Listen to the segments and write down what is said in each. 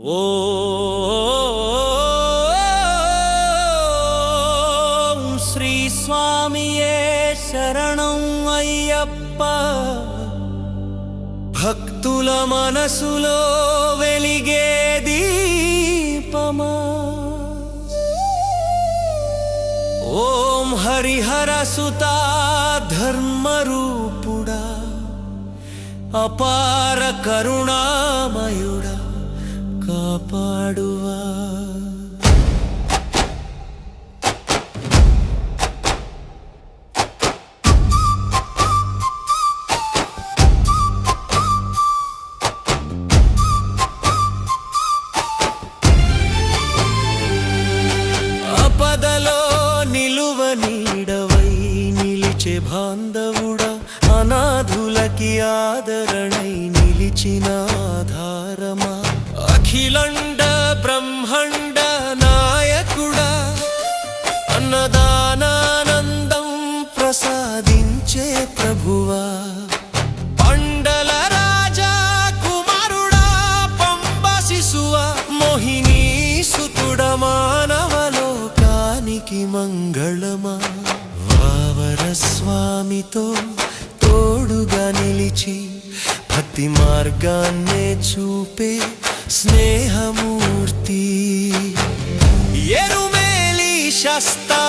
ఓ శ్రీ స్వామియే శరణం అయ్యప్ప. భక్తుల మనసులో వెలిగే దీపమా. ఓం హరిహర సుతా ధర్మరూపుడా. అపార కరుణామయుడా. కాపాడువా. అపదలో నిలువ నీడవై నిలిచే బాంధవుడా అనాథులకి ఆదరణై నిలిచినా. అఖిలండ బ్రహ్మండ నాయకుడా అన్నదానానందం ప్రసాదించే ప్రభువా. పండల రాజా కుమారుడా పంబ శిశువ మోహిని సుతుడ మానవలోకానికి మంగళమా. వావర స్వామితో తోడుగా నిలిచి భక్తి మార్గాన్నే చూపే స్నేహమూర్తి. ఎరుమేలి శస్తా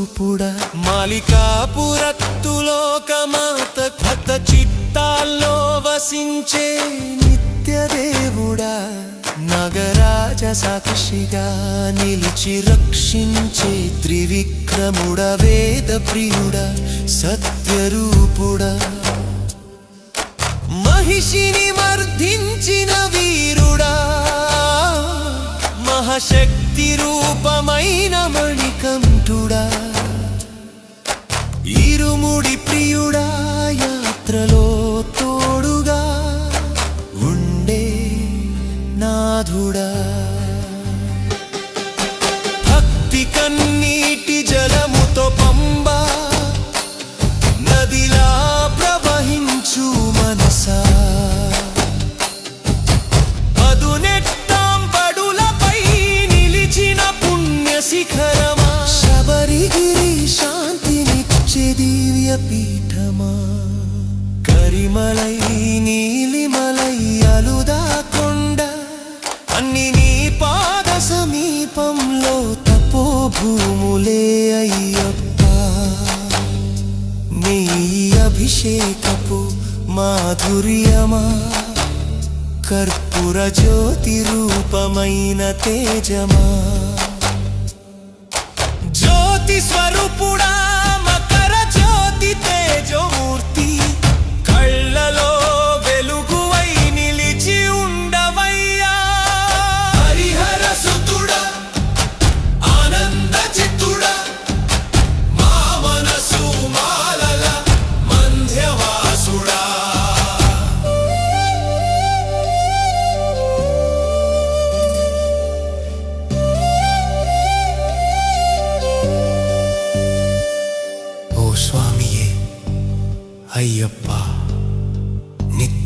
స్వరూపుడా మాలికాపురత్తులోకమాత కథ చిత్తాల్లో వసించే నిత్య దేవుడా నగరాజ సాక్షిగా నిలిచి రక్షించే త్రివిక్రముడ వేద ప్రియుడ సత్యరూపుడ. మహిషిని మర్ధించిన వీరుడా. మహాశక్తి రూపమైన నాథుడా భక్తి కన్నీటి జలముతో పంబా నదిలా ప్రవహించు మనసా. పదునెట్టాం పడులపై నిలిచిన పుణ్య శిఖరమా శబరిగిరి శాంతినిచ్చే దివ్య పీఠమా కరిమలై నీలిమలై భూములే అయ్యప్ప. నీ అభిషేకపు మాధుర్యమా? కర్పూర జ్యోతి రూపమైన తేజమా? జ్యోతి స్వరూపుడా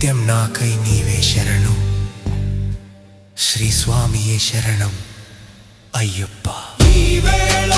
నిత్యం నాకై నీవే శరణం శ్రీ స్వామియే శరణం అయ్యప్ప ఈ వేళ